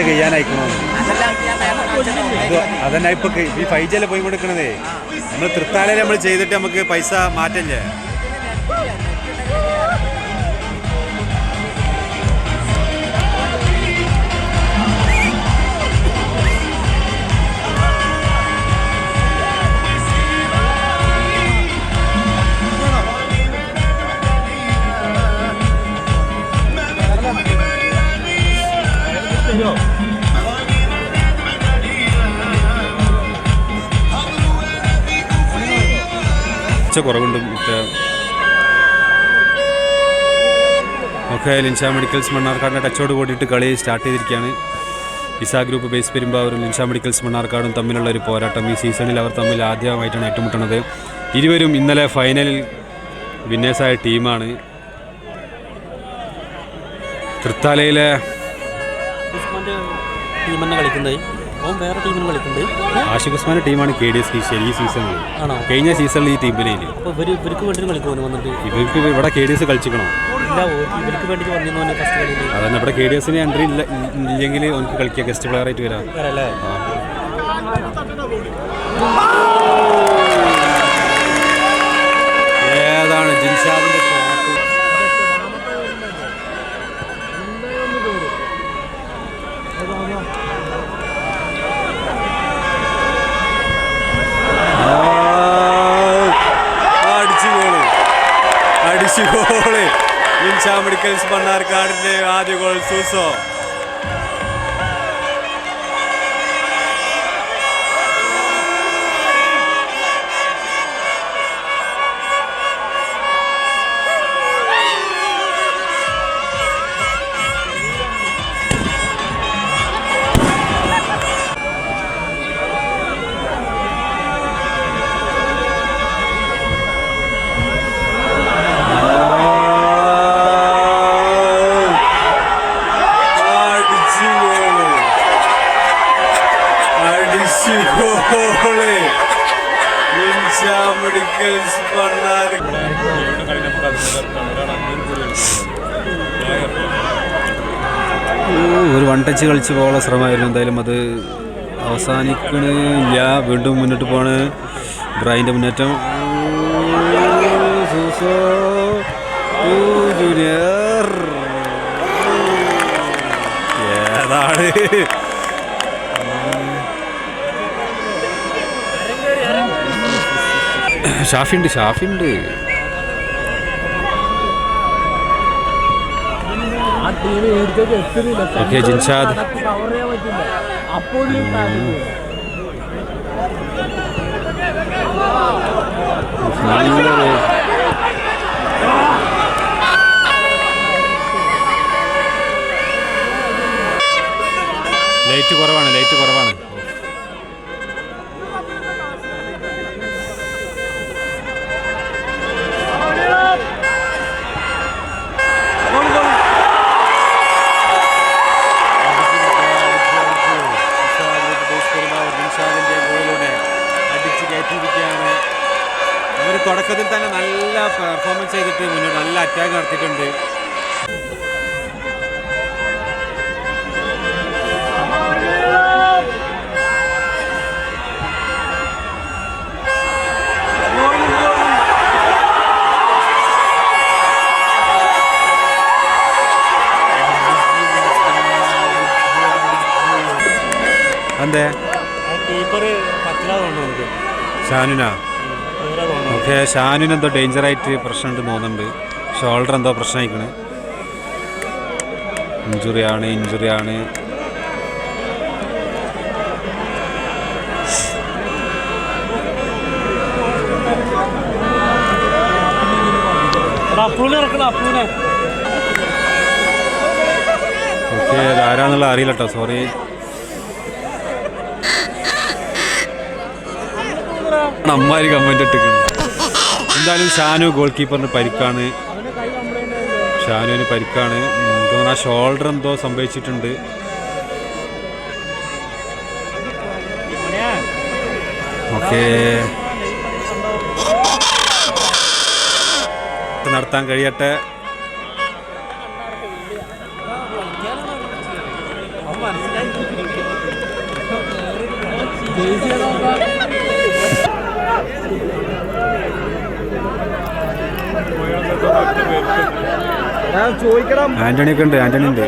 കഴിയാനായിക്കണോ അത് അതന്നെ ഇപ്പൊ ഈ ഫൈവ് ജിയിലെ പോയി കൊടുക്കണതേ? നമ്മൾ തൃത്താലയിൽ നമ്മൾ ചെയ്തിട്ട് നമുക്ക് പൈസ മാറ്റല്ലേ? കുറച്ച് കുറവുണ്ട് മറ്റേ ഒക്കെ ലിൻഷ മെഡിക്കൽസ് മണ്ണാർക്കാടിന്റെ ടച്ചോട് കൂടിയിട്ട് കളി സ്റ്റാർട്ട് ചെയ്തിരിക്കുകയാണ്. ഇസാ ഗ്രൂപ്പ് ബേസ് പെരുമ്പാവൂരും ലിൻഷാ മെഡിക്കൽസ് മണ്ണാർക്കാടും തമ്മിലുള്ള ഒരു പോരാട്ടം. ഈ സീസണിൽ അവർ തമ്മിൽ ആദ്യമായിട്ടാണ് ഏറ്റുമുട്ടുന്നത്. ഇരുവരും ഇന്നലെ ഫൈനലിൽ വിന്നേഴ്സായ ടീമാണ്. തൃത്താലയിലെ കളിക്കുന്നത്? ഓൻ വേറെ ടീമിനും കളിക്കുന്നുണ്ട് ആഷിഖ് ഉസ്മാന്റെ ടീമാണ് കെ ഡി എസ് ഈ സീസണിൽ ആണോ? കഴിഞ്ഞ സീസണിൽ ഈ ടീമിലേന് അപ്പോൾ ഇവർ ഇവർക്ക് വേണ്ടി കളിക്കുമോ വന്നിട്ട്? ഇവർക്ക് ഇവിടെ കെ ഡി എസ് കളിച്ചിക്കണോ? ഇല്ല ഇവർക്ക് വേണ്ടി വന്നിരുന്നു തന്നെ ഫസ്റ്റ് കളിയിൽ അതന്നെ ഇവിടെ കെ ഡി എസിന് എൻട്രി ഇല്ല ഇല്ലെങ്കിൽ അവർക്ക് കളിക്കുക ഗസ്റ്റ് പ്ലെയർ ആയിട്ട് വരാം. വേറെ ജിൻഷാ മെഡിക്കൽസ് മണ്ണാർക്കാടിന്റെ ആദ്യ ഗോൾ മെഡിക്കൽസ് ഒരു വൺ ടച്ച് കളിച്ച് പോകാനുള്ള ശ്രമമായിരുന്നു. എന്തായാലും അത് അവസാനിക്കണില്ല വീണ്ടും മുന്നോട്ട് പോണ് ബ്രൈന്റെ മുന്നേറ്റം. ജൂനിയർ. ഏതാണ്? ഷാഫിണ്ട് ഷാഫിണ്ട് ഓക്കെ ജിൻഷാദ്. അപ്പോൾ ലൈറ്റ് കുറവാണ് ലൈറ്റ് കുറവാണ്. പെർഫോമൻസ് ചെയ്തിട്ട് മുന്നോട്ട് നല്ല അറ്റാക്ക് നടത്തിയിട്ടുണ്ട്. എന്തേ കീപ്പർ പത്തിലാ തോന്നുന്നു നമുക്ക്. ഷാനുനാ? വേറെ ഷാനിനെന്തോ ഓക്കെ ഷാനുന് എന്തോ ഡേഞ്ചറായിട്ട് പ്രശ്നമുണ്ട് തോന്നുന്നുണ്ട്. ഷോൾഡർ എന്തോ പ്രശ്നമായിക്കണ് ഇഞ്ചുറി ആണ് ഇഞ്ചുറി ആണ് അപ്പൂനെ ഓക്കെ ആരാന്നുള്ള അറിയില്ല കേട്ടോ സോറി അമ്മാരി കമന്റ് ഇട്ടിരിക്കുന്നു എന്തായാലും ഷാനു ഗോൾ കീപ്പറിന് പരിക്കാണ്. ഷാനുവിന് പരിക്കാണ്. തോന്നുന്നു ആ ഷോൾഡർ എന്തോ സംഭവിച്ചിട്ടുണ്ട്. ഓക്കെ. നടത്താൻ കഴിയട്ടെ. മനസ്സിലായി ആന്റണി ഒക്കെ ഉണ്ട് ആന്റണി ഉണ്ട്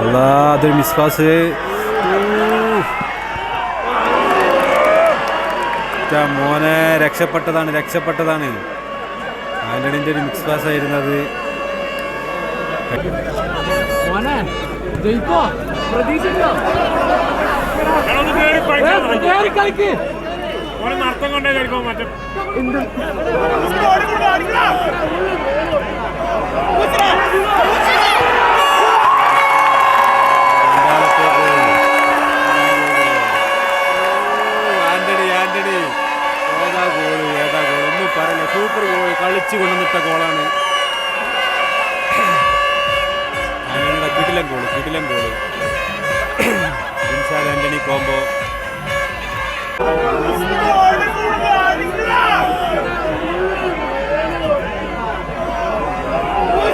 അല്ലാ അതൊരു മിസ് പാസ് മോനെ രക്ഷപ്പെട്ടതാണ് രക്ഷപ്പെട്ടതാണ്. ആന്റണിന്റെ ഒരു മിക്സ് പാസ് ആയിരുന്നത്. മോനെ ജയിക്കോ? പ്രതീക്ഷിക്കോ നടത്തം കൊണ്ടേ കഴിക്കുമോ മറ്റേ ഗോൾ സൂപ്പർ ഗോൾ കളിച്ചു കൊണ്ടുവന്നിട്ട ഗോളാണ്. ആന്റണിയുടെ കിടിലൻ ഗോൾ കിടിലൻ ഗോൾ ഇൻഷാദ് ആന്റണി കോംബോ രണ്ടാമത്തെ goal. ആന്റണി ആന്റണി വലിയ പോരാട്ടം ഓ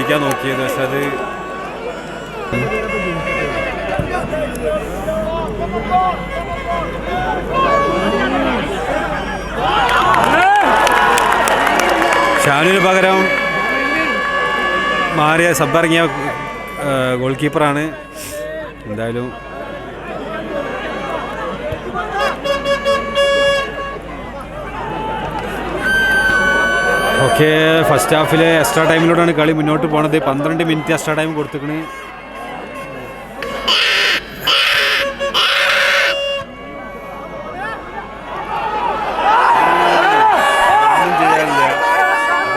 അടിക്കാൻ നോക്കിയത് പക്ഷെ അത് ഷാനുവിന് പകരം മാറിയ സബ്ബിറങ്ങിയ ഗോൾ കീപ്പറാണ് എന്തായാലും ഓക്കെ ഫസ്റ്റ് ഹാഫിലെ എക്സ്ട്രാ ടൈമിലൂടെയാണ് കളി മുന്നോട്ട് പോണത്. പന്ത്രണ്ട് മിനിറ്റ് എക്സ്ട്രാ ടൈം കൊടുത്തിക്കണ്.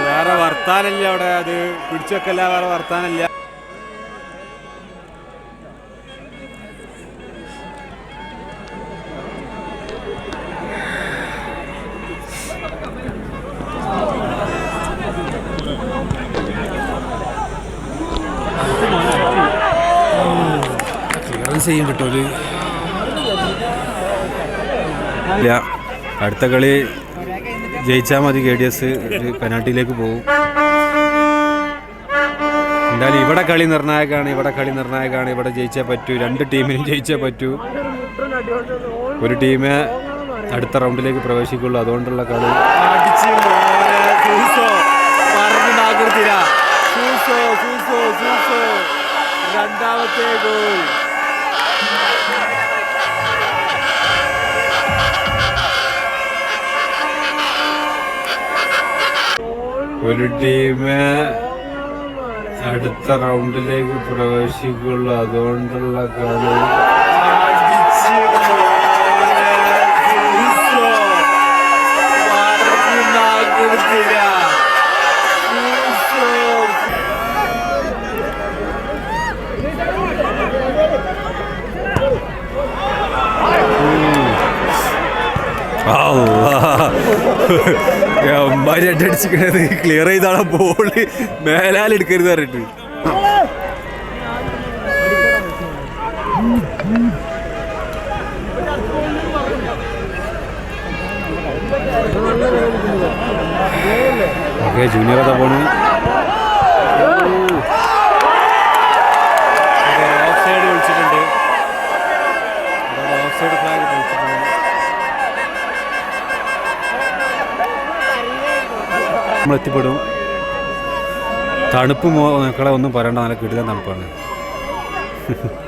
വേറെ വർത്താനല്ല അവിടെ. അത് പിടിച്ചൊക്കെല്ല വേറെ വർത്താനല്ല. ചെയ്യും കിട്ടും ഒരു. ഇല്ല അടുത്ത കളി ജയിച്ചാൽ മതി കെ ഡി എസ് പെനാൾട്ടിയിലേക്ക് പോകും. എന്തായാലും ഇവിടെ കളി നിർണായകമാണ് ഇവിടെ കളി നിർണായകമാണ്. ഇവിടെ ജയിച്ചേ പറ്റൂ രണ്ട് ടീമിനും ജയിച്ചേ പറ്റൂ. ഒരു ടീമേ അടുത്ത റൗണ്ടിലേക്ക് പ്രവേശിക്കുള്ളൂ. അതുകൊണ്ടുള്ള കളി. രണ്ടാമത്തെ ഗോൾ ഒരു ടീമ് അടുത്ത റൗണ്ടിലേക്ക് പ്രവേശിക്കുള്ളൂ അതുകൊണ്ടുള്ള കളി. അമ്മാരി അടിച്ചിക്കണത് ക്ലിയർ ചെയ്താണ് ബോൾ മേലാൽ എടുക്കരുത് പറഞ്ഞിട്ട്. ജൂനിയർ അതാ പോണ്. നമ്മൾ എത്തിപ്പെടും തണുപ്പ് മക്കളെ ഒന്നും പറയണ്ട നല്ല കിടിലൻ തണുപ്പാണ്.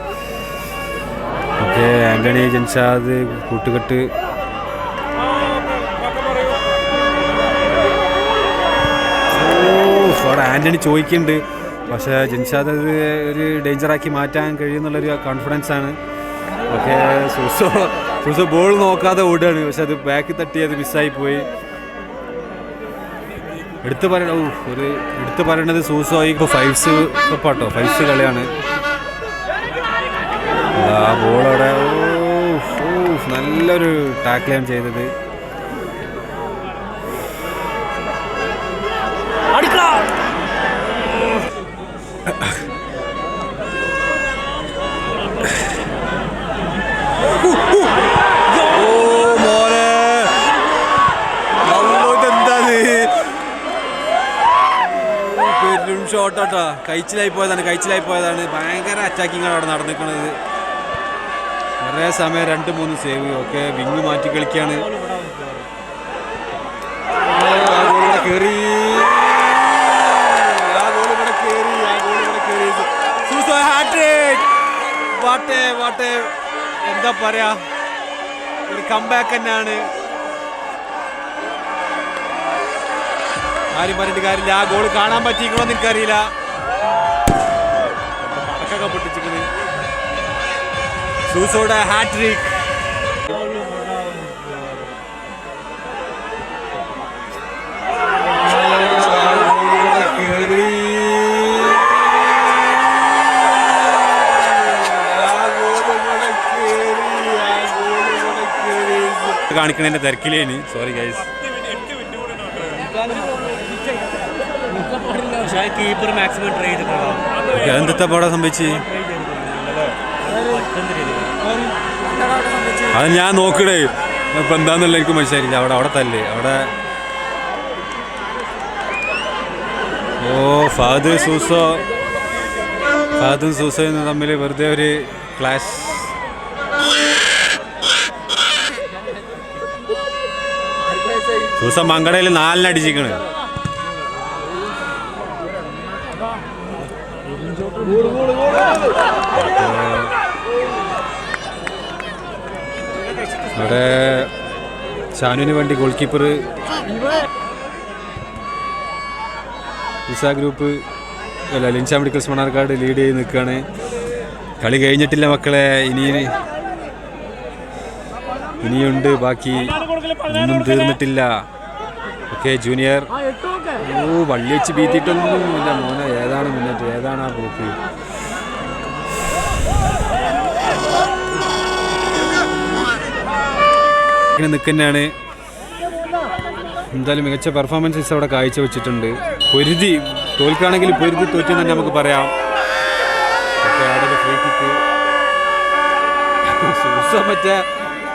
ഓക്കെ ആന്റണി ജൻഷാദ് കൂട്ടുകെട്ട്. അവിടെ ആന്റണി ചോദിക്കുന്നുണ്ട്. പക്ഷേ ജൻഷാദ് അത് ഒരു ഡേഞ്ചറാക്കി മാറ്റാൻ കഴിയുന്നുള്ളൊരു കോൺഫിഡൻസ് ആണ്. ഓക്കെ സുസോ സുസോ ബോൾ നോക്കാതെ ഓടുകയാണ്. പക്ഷെ അത് ബാക്കിൽ തട്ടി അത് മിസ്സായി പോയി. എടുത്തു പറയണ ഒരു എടുത്തു പറയണത് സൂസോ ഇപ്പോൾ ഫൈവ്സ് കപ്പാട്ടോ ഫൈവ്സ് കളിയാണ്. ആ ബോളവിടെ നല്ലൊരു ടാക്കിലാണ് ചെയ്തത്. പെരും കേട്ടോ കഴിച്ചിലായി പോയതാണ് കഴിച്ചിലായി പോയതാണ്. ഭയങ്കര അറ്റാക്കിങ്ങാണ് അവിടെ നടന്നിരിക്കുന്നത് കുറേ സമയം രണ്ട് മൂന്ന് സേവ് ഒക്കെ വിങ് മാറ്റി കളിക്കുകയാണ് ആ. ആ a- എന്താ പറയാ? ഒരു കംബാക്ക് തന്നെയാണ്. ആരും പറഞ്ഞിട്ട് കാര്യമില്ല ആ ഗോൾ കാണാൻ പറ്റിക്കണമെന്ന് എനിക്കറിയില്ല. പടക്കൊക്കെ പൊട്ടിച്ചിരിക്കുന്നത് സൂസോയുടെ ഹാട്രിക് കാണിക്കണതിന്റെ തിരക്കിലേന്. സോറി ഗൈസ് പക്ഷേ കീപ്പർ മാക്സിമം ട്രൈ ചെയ്തിട്ടുണ്ടാവും എന്തൊക്കെ പാടാ സംഭവിച്ച്. അത് ഞാൻ നോക്കണേ. ഇപ്പൊ എന്താന്നുള്ള എനിക്ക് മനസ്സിലായില്ല. അവിടെ അവിടെ തല്ലേ. അവിടെ. ഓ ഫാദ് സൂസോ. ഫാദും സൂസോയും തമ്മിൽ വെറുതെ ഒരു ക്ലാഷ് സൂസ മങ്കടയിൽ നാലിനടിച്ചിരിക്കണ് അവിടെ ഷാനുവിന് വേണ്ടി ഗോൾ കീപ്പർ ഗ്രൂപ്പ് അല്ല ലിൻഷ മെഡിക്കൽസ് മണ്ണാർക്കാട് ലീഡ് ചെയ്ത് നിൽക്കുകയാണ്. കളി കഴിഞ്ഞിട്ടില്ല മക്കളെ ഇനി ഇനിയുണ്ട് ബാക്കി ഒന്നും തീർന്നിട്ടില്ല. Okay junior. ഓ വള്ളി വെച്ച് ബീത്തിയിട്ടൊന്നുമില്ല മോനെ ഏതാണ് മുന്നേറ്റം? ഏതാണ് ആ പോക്ക്? ഇങ്ങനെ നിൽക്കുന്നതാണ്. എന്തായാലും മികച്ച പെർഫോമൻസസ് അവിടെ കാഴ്ചവെച്ചിട്ടുണ്ട്. പൊരുതി തോൽക്കുകയാണെങ്കിൽ പൊരുതി തോറ്റെന്ന് തന്നെ നമുക്ക് പറയാം. free മറ്റേ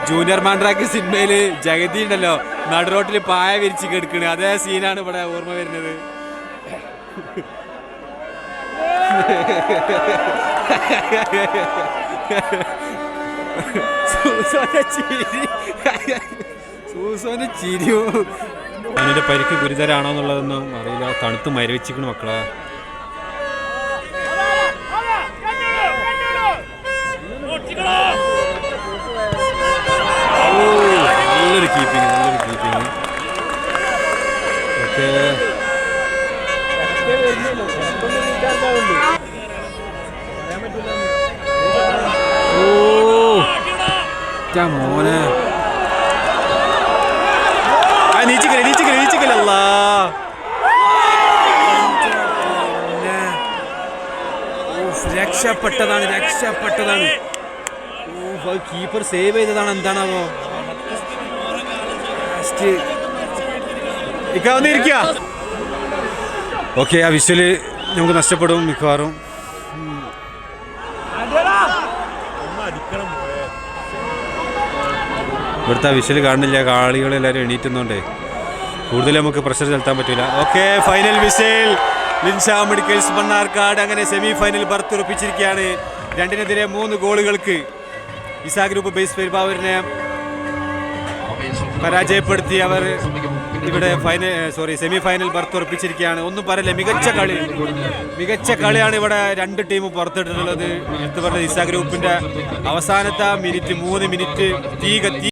ജൂനിയർ മാൻഡ്രാക്ക് സിനിമയിൽ ജഗതി ഉണ്ടല്ലോ. നടുറോട്ടിൽ പായ വിരിച്ച് കിടക്കണ്. അതേ സീനാണ് ഇവിടെ ഓർമ്മ വരുന്നത്. സൂസോന്റെ ചിരി. ചിരിയോ? അവന്റെ പരിക്ക് ഗുരുതരാണോ എന്നുള്ളതൊന്നും അറിയില്ല. തണുത്ത് മരവിച്ചിക്കണ മക്കളെ. രക്ഷപ്പെട്ടതാണ് രക്ഷപ്പെട്ടതാണ്. കീപ്പർ സേവ് ചെയ്തതാണ് എന്താണാവോ? ഓക്കെ ആ വിശ്വൽ നമുക്ക് നഷ്ടപ്പെടും മിക്കവാറും. ഇവിടുത്തെ ആ വിശ്വൽ കാണുന്നില്ല കാളികളെല്ലാവരും എണീറ്റുന്നുണ്ടേ. കൂടുതൽ നമുക്ക് പ്രഷർ ചെലുത്താൻ പറ്റില്ല okay final whistle Linsha medicals Mannarkkad അങ്ങനെ സെമി ഫൈനൽ ബർത്ത് ഉറപ്പിച്ചിരിക്കുകയാണ് രണ്ടിനെതിരെ മൂന്ന് ഗോളുകൾക്ക് ഇസാ ഗ്രൂപ്പ് ബേസ് പെരുമ്പാവൂരിനെ പരാജയപ്പെടുത്തി അവർ ഇവിടെ final sorry semi final berth ഉറപ്പിച്ചിരിക്കുകയാണ് ഒന്നും പറയില്ല മികച്ച കളി. മികച്ച കളിയാണ് ഇവിടെ രണ്ട് ടീം പുറത്തിട്ടിട്ടുള്ളത്. എടുത്തു പറഞ്ഞ ഇസാ ഗ്രൂപ്പിന്റെ അവസാനത്തെ മിനിറ്റ് മൂന്ന് മിനിറ്റ് തീ കത്തി